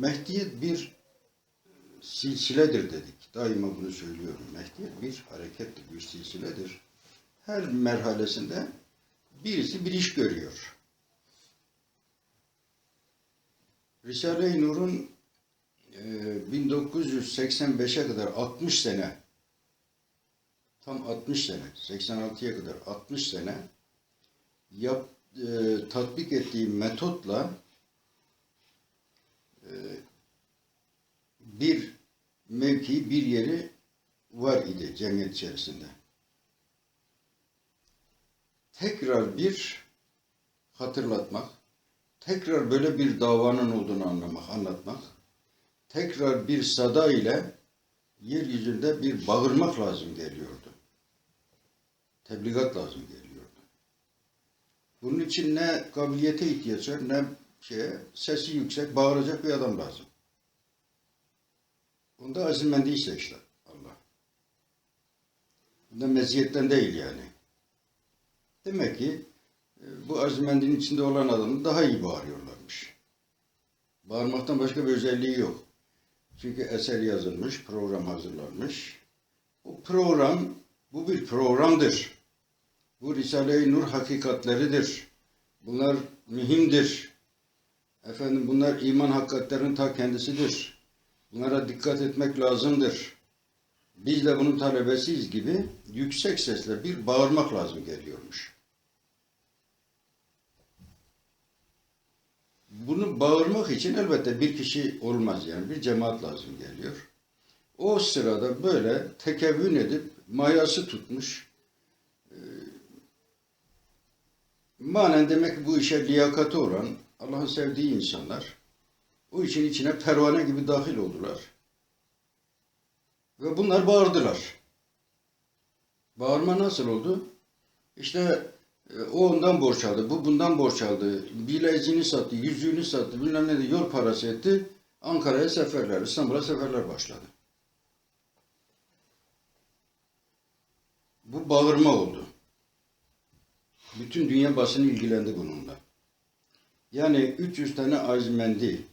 Mehdiyet bir silsiledir dedik. Daima bunu söylüyorum. Mehdiyet bir harekettir, bir silsiledir. Her merhalesinde birisi bir iş görüyor. Risale-i Nur'un e, 1985'e kadar 60 sene tam 60 sene 86'ya kadar 60 sene yap, e, tatbik ettiği metotla bir mevki, bir yeri var idi cemiyet içerisinde. Tekrar bir hatırlatmak, tekrar böyle bir davanın olduğunu anlamak, anlatmak, tekrar bir sada ile yeryüzünde bir bağırmak lazım geliyordu. Tebligat lazım geliyordu. Bunun için ne kabiliyete ihtiyaç var, ne şeye, sesi yüksek, bağıracak bir adam lazım. Bunda azimendi ise işte Allah. Bunda meziyetten değil yani. Demek ki e, bu azimendinin içinde olan adamı daha iyi bağırıyorlarmış. Bağırmaktan başka bir özelliği yok. Çünkü eser yazılmış, program hazırlanmış. Bu program, bu bir programdır. Bu Risale-i Nur hakikatleridir. Bunlar mühimdir. Efendim bunlar iman hakikatlerinin ta kendisidir. Bunlara dikkat etmek lazımdır. Biz de bunun talebesiyiz gibi yüksek sesle bir bağırmak lazım geliyormuş. Bunu bağırmak için elbette bir kişi olmaz yani bir cemaat lazım geliyor. O sırada böyle tekevvün edip mayası tutmuş. Manen demek bu işe liyakati olan Allah'ın sevdiği insanlar o işin içine pervane gibi dahil oldular. Ve bunlar bağırdılar. Bağırma nasıl oldu? İşte e, o ondan borç aldı, bu bundan borç aldı, bileziğini sattı, yüzüğünü sattı, bilmem ne de yol parası etti. Ankara'ya seferler, İstanbul'a seferler başladı. Bu bağırma oldu. Bütün dünya basını ilgilendi bununla. Yani 300 tane azmendi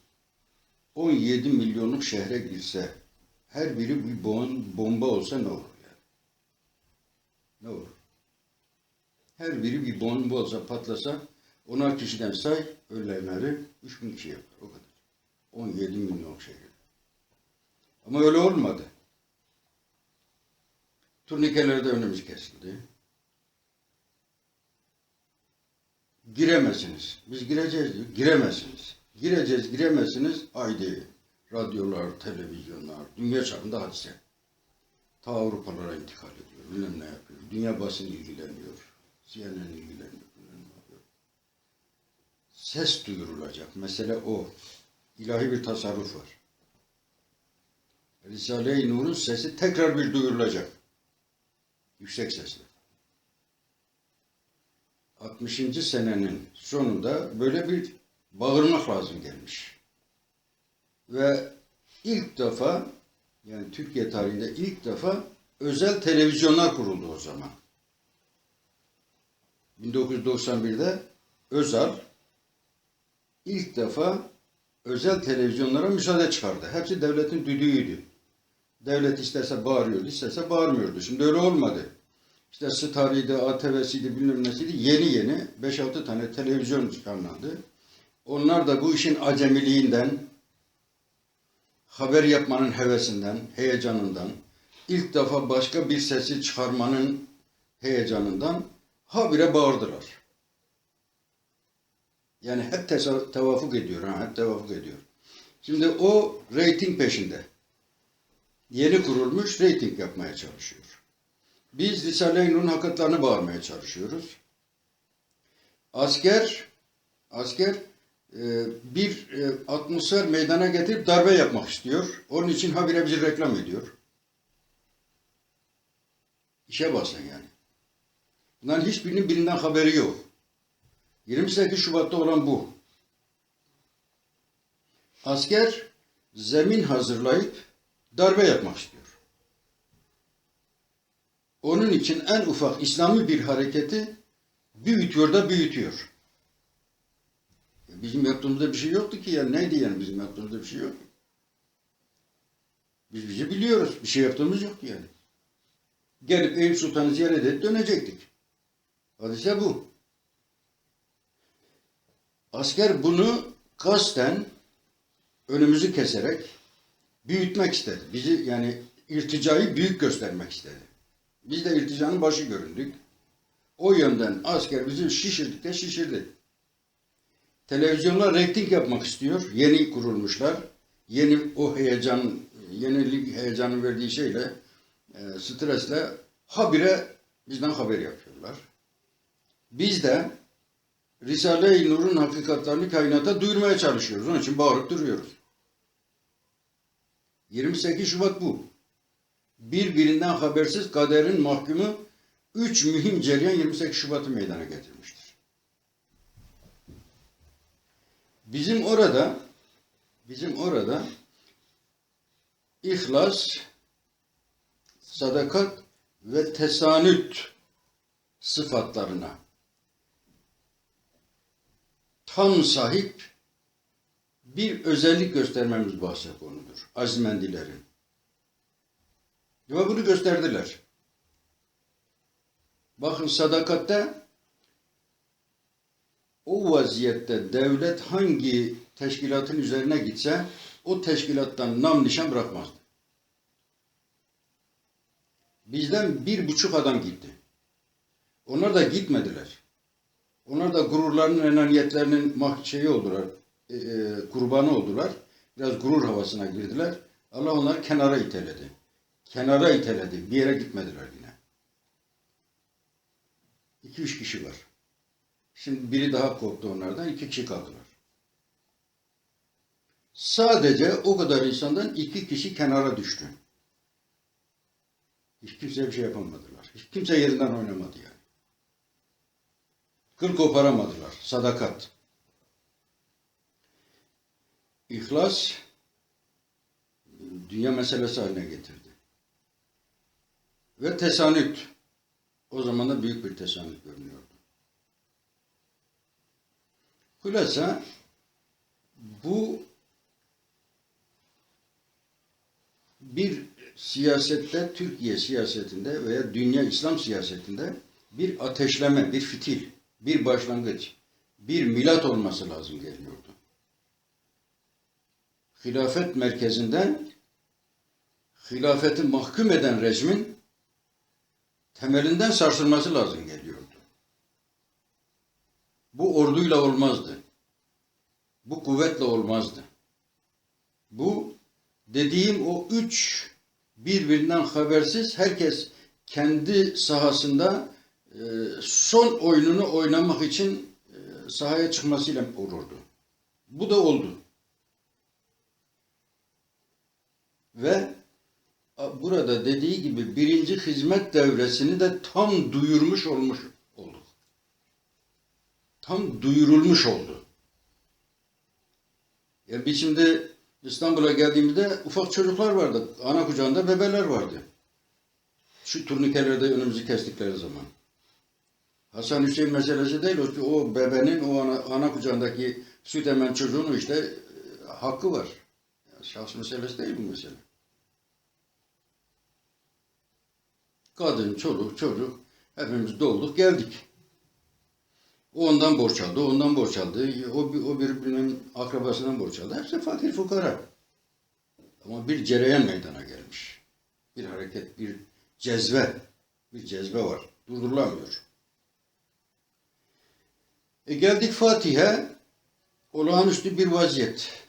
17 milyonluk şehre girse her biri bir bom- bomba olsa ne olur yani? Ne olur? Her biri bir bomba olsa patlasa onar kişiden say ölenleri 3000 kişi yapar. O kadar. 17 milyon şehir. Ama öyle olmadı. Turnikelerde önümüz kesildi. Giremezsiniz. Biz gireceğiz diyor. Giremezsiniz. Gireceğiz, giremezsiniz. Haydi. Radyolar, televizyonlar, dünya çapında hadise. Ta Avrupalara intikal ediyor. Bilmem ne yapıyor. Dünya basını ilgileniyor. CNN ilgileniyor. Bilmem ne yapıyor. Ses duyurulacak. Mesele o. İlahi bir tasarruf var. Risale-i Nur'un sesi tekrar bir duyurulacak. Yüksek sesle. 60. senenin sonunda böyle bir bağırmak lazım gelmiş. Ve ilk defa yani Türkiye tarihinde ilk defa özel televizyonlar kuruldu o zaman. 1991'de Özal ilk defa özel televizyonlara müsaade çıkardı. Hepsi devletin düdüğüydü. Devlet isterse bağırıyordu, isterse bağırmıyordu. Şimdi öyle olmadı. İşte Star'ıydı, ATV'siydi, bilmem nesiydi. Yeni yeni 5-6 tane televizyon çıkarlandı. Onlar da bu işin acemiliğinden, haber yapmanın hevesinden, heyecanından, ilk defa başka bir sesi çıkarmanın heyecanından habire bağırdılar. Yani hep tevafuk ediyor, ha, hep tevafuk ediyor. Şimdi o reyting peşinde. Yeni kurulmuş reyting yapmaya çalışıyor. Biz Risale-i Nur'un hakikatlarını bağırmaya çalışıyoruz. Asker, asker e, bir e, atmosfer meydana getirip darbe yapmak istiyor. Onun için habire bizi reklam ediyor. İşe basın yani. Bunların hiçbirinin birinden haberi yok. 28 Şubat'ta olan bu. Asker zemin hazırlayıp darbe yapmak istiyor. Onun için en ufak İslami bir hareketi büyütüyor da büyütüyor. Bizim yaptığımızda bir şey yoktu ki yani. Neydi yani bizim yaptığımızda bir şey yok. Biz bizi biliyoruz. Bir şey yaptığımız yok yani. Gelip Eyüp Sultan'ı ziyaret edip dönecektik. Hadise bu. Asker bunu kasten önümüzü keserek büyütmek istedi. Bizi yani irticayı büyük göstermek istedi. Biz de irticanın başı göründük. O yönden asker bizi şişirdik de şişirdi. Televizyonlar reyting yapmak istiyor. Yeni kurulmuşlar. Yeni o heyecan, yenilik heyecanı verdiği şeyle, e, stresle habire bizden haber yapıyorlar. Biz de Risale-i Nur'un hakikatlerini kainata duyurmaya çalışıyoruz. Onun için bağırıp duruyoruz. 28 Şubat bu. Birbirinden habersiz kaderin mahkumu üç mühim cereyan 28 Şubat'ı meydana getirmiştir. Bizim orada bizim orada ihlas, sadakat ve tesanüt sıfatlarına tam sahip bir özellik göstermemiz bahse konudur. Azmendilerin. Ve bunu gösterdiler. Bakın sadakatte o vaziyette devlet hangi teşkilatın üzerine gitse o teşkilattan nam nişan bırakmazdı. Bizden bir buçuk adam gitti. Onlar da gitmediler. Onlar da gururlarının, enaniyetlerinin şeyi oldular, e, e, kurbanı oldular. Biraz gurur havasına girdiler. Allah onları kenara iteledi. Kenara iteledi. Bir yere gitmediler yine. İki üç kişi var. Şimdi biri daha korktu onlardan. iki kişi kaldılar. Sadece o kadar insandan iki kişi kenara düştü. Hiç kimseye bir şey yapamadılar. Hiç kimse yerinden oynamadı yani. Kıl koparamadılar. Sadakat. İhlas dünya meselesi haline getirdi. Ve tesanüt. O zaman da büyük bir tesanüt görünüyordu. Hülasa bu bir siyasette, Türkiye siyasetinde veya dünya İslam siyasetinde bir ateşleme, bir fitil, bir başlangıç, bir milat olması lazım geliyordu. Hilafet merkezinden hilafeti mahkum eden rejimin temelinden sarsılması lazım geliyordu. Bu orduyla olmazdı. Bu kuvvetle olmazdı. Bu dediğim o üç birbirinden habersiz herkes kendi sahasında e, son oyununu oynamak için e, sahaya çıkmasıyla olurdu. Bu da oldu. Ve burada dediği gibi birinci hizmet devresini de tam duyurmuş olmuş olduk. Tam duyurulmuş oldu. Ya biz şimdi İstanbul'a geldiğimizde ufak çocuklar vardı. Ana kucağında bebeler vardı. Şu turnikelerde önümüzü kestikleri zaman. Hasan Hüseyin meselesi değil. O, o bebenin, o ana, ana kucağındaki süt emen çocuğun işte e, hakkı var. Yani şahs meselesi değil bu mesele. Kadın, çoluk, çocuk hepimiz dolduk geldik. O ondan borç aldı, ondan borç aldı, o, o birbirinin akrabasından borç aldı. Hepsi fakir fukara. Ama bir cereyan meydana gelmiş. Bir hareket, bir cezve, bir cezve var. Durdurulamıyor. E geldik Fatih'e, olağanüstü bir vaziyet.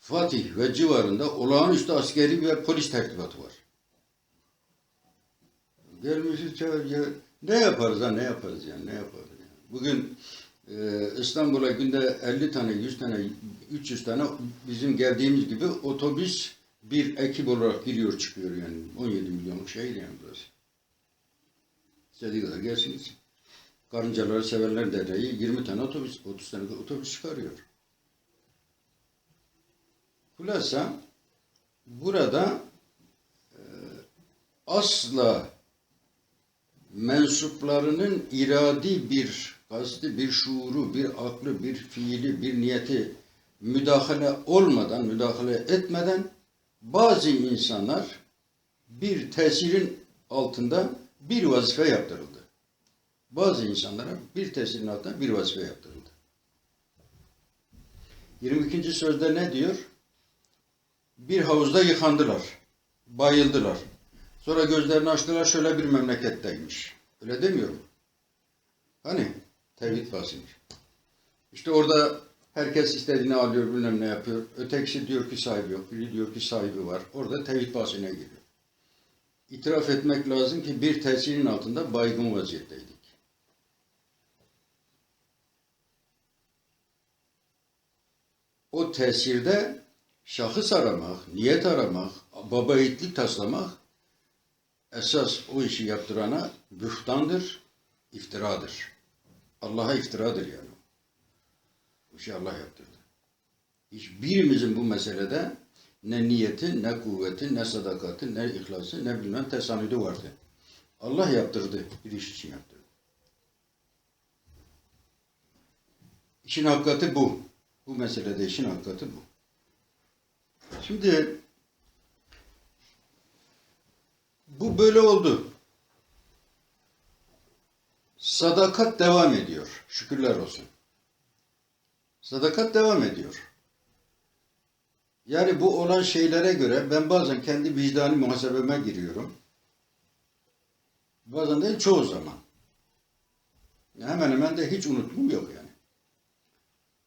Fatih ve civarında olağanüstü askeri ve polis tertibatı var. Gelmişiz ya, ne yaparız ha ne yaparız yani ne yaparız yani. Bugün e, İstanbul'a günde 50 tane, 100 tane, 300 tane bizim geldiğimiz gibi otobüs bir ekip olarak giriyor çıkıyor yani. 17 milyonluk şehir yani burası. İstediği kadar gelsiniz. Karıncaları severler dereyi 20 tane otobüs, 30 tane otobüs çıkarıyor. Hulasa burada e, asla mensuplarının iradi bir kasti, bir şuuru, bir aklı, bir fiili, bir niyeti müdahale olmadan, müdahale etmeden bazı insanlar bir tesirin altında bir vazife yaptırıldı. Bazı insanlara bir tesirin altında bir vazife yaptırıldı. 22. sözde ne diyor? Bir havuzda yıkandılar. Bayıldılar. Sonra gözlerini açtılar şöyle bir memleketteymiş. Öyle demiyorum. Hani? Tevhid bahsediyor. İşte orada herkes istediğini alıyor, bilmem ne yapıyor. Ötekisi diyor ki sahibi yok, biri diyor ki sahibi var. Orada tevhid bahsine giriyor. İtiraf etmek lazım ki bir tesirin altında baygın vaziyetteydik. O tesirde şahıs aramak, niyet aramak, baba taslamak esas o işi yaptırana bühtandır, iftiradır. Allah'a iftiradır yani. Bu işi Allah yaptırdı. Hiçbirimizin bu meselede ne niyeti, ne kuvveti, ne sadakati, ne ihlası, ne bilmem tesanüdü vardı. Allah yaptırdı, bir iş için yaptırdı. İşin hakikati bu. Bu meselede işin hakikati bu. Şimdi bu böyle oldu. Sadakat devam ediyor. Şükürler olsun. Sadakat devam ediyor. Yani bu olan şeylere göre ben bazen kendi vicdani muhasebeme giriyorum. Bazen de çoğu zaman. Hemen hemen de hiç unutmum yok yani.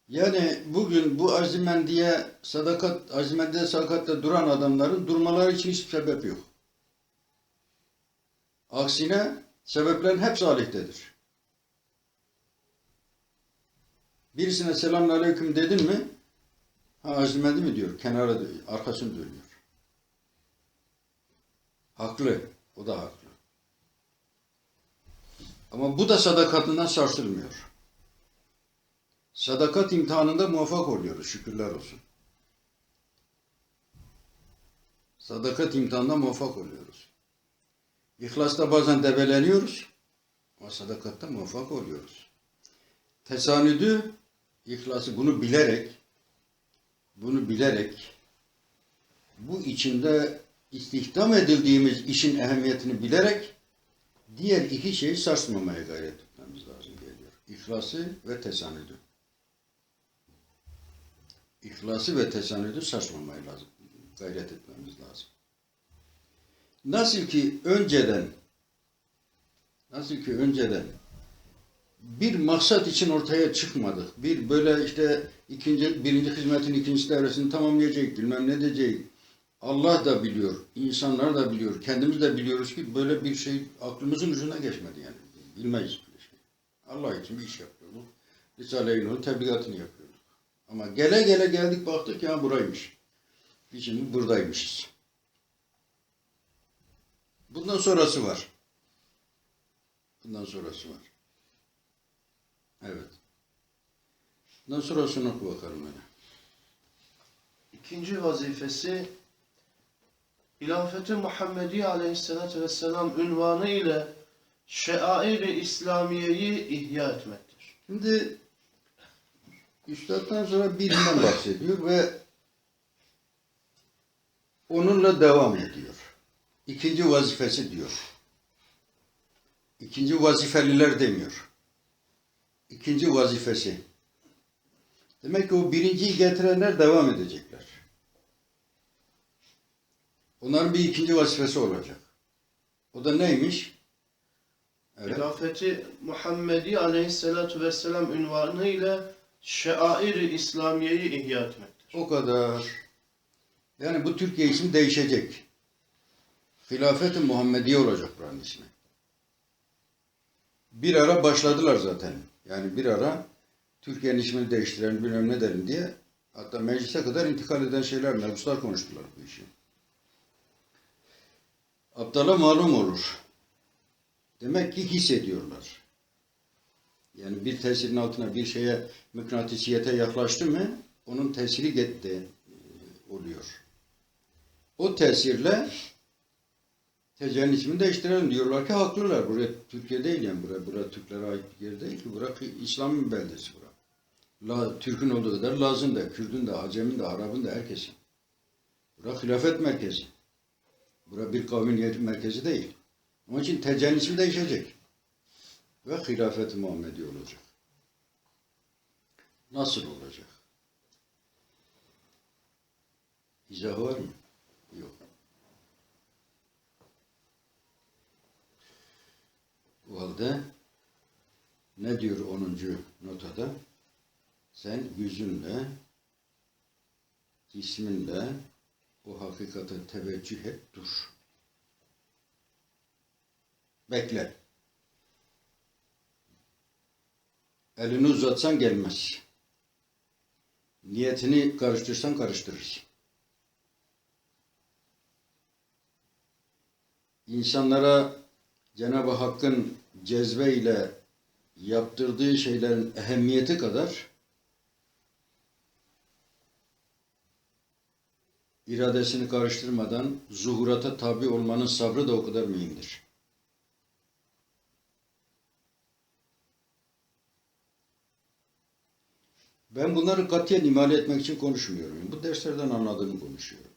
Yani bugün bu azimendiye sadakat, azimendiye sadakatle duran adamların durmaları için hiçbir sebep yok. Aksine sebeplerin hepsi alihtedir. Birisine selamun aleyküm dedin mi, ha azimendi mi diyor, kenara arkasını dönüyor. Haklı, o da haklı. Ama bu da sadakatinden sarsılmıyor. Sadakat imtihanında muvaffak oluyoruz, şükürler olsun. Sadakat imtihanında muvaffak oluyoruz. İhlasta bazen debeleniyoruz ama sadakatta muvaffak oluyoruz. Tesanüdü, ihlası bunu bilerek, bunu bilerek, bu içinde istihdam edildiğimiz işin ehemmiyetini bilerek diğer iki şeyi sarsmamaya gayret etmemiz lazım geliyor. İhlası ve tesanüdü. İhlası ve tesanüdü sarsmamaya lazım. Gayret etmemiz lazım. Nasıl ki önceden nasıl ki önceden bir maksat için ortaya çıkmadık. Bir böyle işte ikinci, birinci hizmetin ikinci devresini tamamlayacak, bilmem ne diyecek. Allah da biliyor, insanlar da biliyor, kendimiz de biliyoruz ki böyle bir şey aklımızın ucuna geçmedi yani. Bilmeyiz böyle şey. Allah için bir iş yapıyorduk. Risale-i Nur'un tebligatını yapıyorduk. Ama gele gele geldik baktık ya buraymış. Biz şimdi buradaymışız. Bundan sonrası var. Bundan sonrası var. Evet. Bundan sonrasını oku bakalım öyle. İkinci vazifesi İlafeti Muhammedi Aleyhisselatü Vesselam ünvanı ile şeair-i İslamiye'yi ihya etmektir. Şimdi Üstad'dan sonra birinden bahsediyor ve onunla devam ediyor. İkinci vazifesi diyor. İkinci vazifeliler demiyor. İkinci vazifesi. Demek ki o birinciyi getirenler devam edecekler. Onların bir ikinci vazifesi olacak. O da neymiş? Evet. İlafeti Muhammedi Aleyhisselatü Vesselam ünvanı ile şeair-i İslamiye'yi ihya etmektir. O kadar. Yani bu Türkiye ismi değişecek. Hilafet-i Muhammediye olacak buranın ismi. Bir ara başladılar zaten. Yani bir ara Türkiye'nin ismini değiştiren bilmem ne derim diye hatta meclise kadar intikal eden şeyler, mebuslar konuştular bu işi. Aptala malum olur. Demek ki hissediyorlar. Yani bir tesirin altına bir şeye mıknatısiyete yaklaştı mı onun tesiri gitti e, oluyor. O tesirle TC'nin ismini değiştirelim diyorlar ki haklılar. Buraya Türkiye değil yani. Buraya, buraya Türklere ait bir yer değil ki. Burası İslam'ın beldesi bura. La, Türk'ün olduğu kadar Laz'ın da, Kürt'ün de, Acem'in de, Arap'ın da herkesin. Bura hilafet merkezi. Bura bir kavmin merkezi değil. Onun için TC'nin ismi değişecek. Ve hilafet-i Muhammedi olacak. Nasıl olacak? İzahı var mı? Yok. O halde ne diyor 10. notada? Sen yüzünle, cisminle o hakikate teveccüh et, dur. Bekle. Elini uzatsan gelmez. Niyetini karıştırsan karıştırır. İnsanlara Cenab-ı Hakk'ın cezbe ile yaptırdığı şeylerin ehemmiyeti kadar iradesini karıştırmadan zuhurata tabi olmanın sabrı da o kadar mühimdir. Ben bunları katiyen imale etmek için konuşmuyorum. Bu derslerden anladığımı konuşuyorum.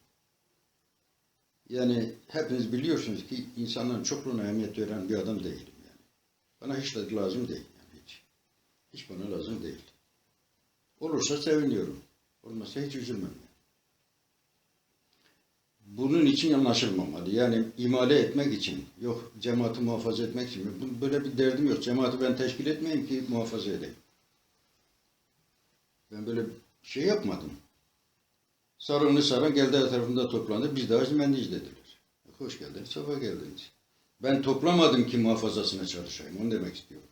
Yani hepiniz biliyorsunuz ki insanların çokluğuna ehemmiyet veren bir adam değilim yani. Bana hiç de lazım değil yani hiç. Hiç bana lazım değil. Olursa seviniyorum. Olmazsa hiç üzülmem. Bunun için anlaşılmamalı. Yani imale etmek için, yok cemaati muhafaza etmek için. Böyle bir derdim yok. Cemaati ben teşkil etmeyeyim ki muhafaza edeyim. Ben böyle şey yapmadım. Sarını saran geldi etrafında toplandı. Biz de Azimendiyiz dediler. Hoş geldiniz, sefa geldiniz. Ben toplamadım ki muhafazasına çalışayım. Onu demek istiyorum.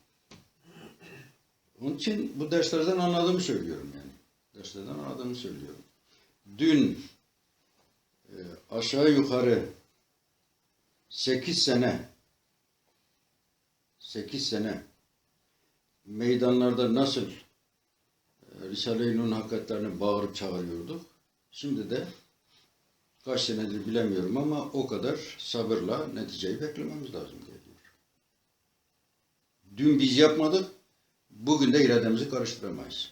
Onun için bu derslerden anladığımı söylüyorum yani. Derslerden anladığımı söylüyorum. Dün e, aşağı yukarı 8 sene 8 sene meydanlarda nasıl e, Risale-i Nur'un hakikatlerini bağırıp çağırıyorduk. Şimdi de kaç senedir bilemiyorum ama o kadar sabırla neticeyi beklememiz lazım geliyor. Dün biz yapmadık, bugün de irademizi karıştıramayız.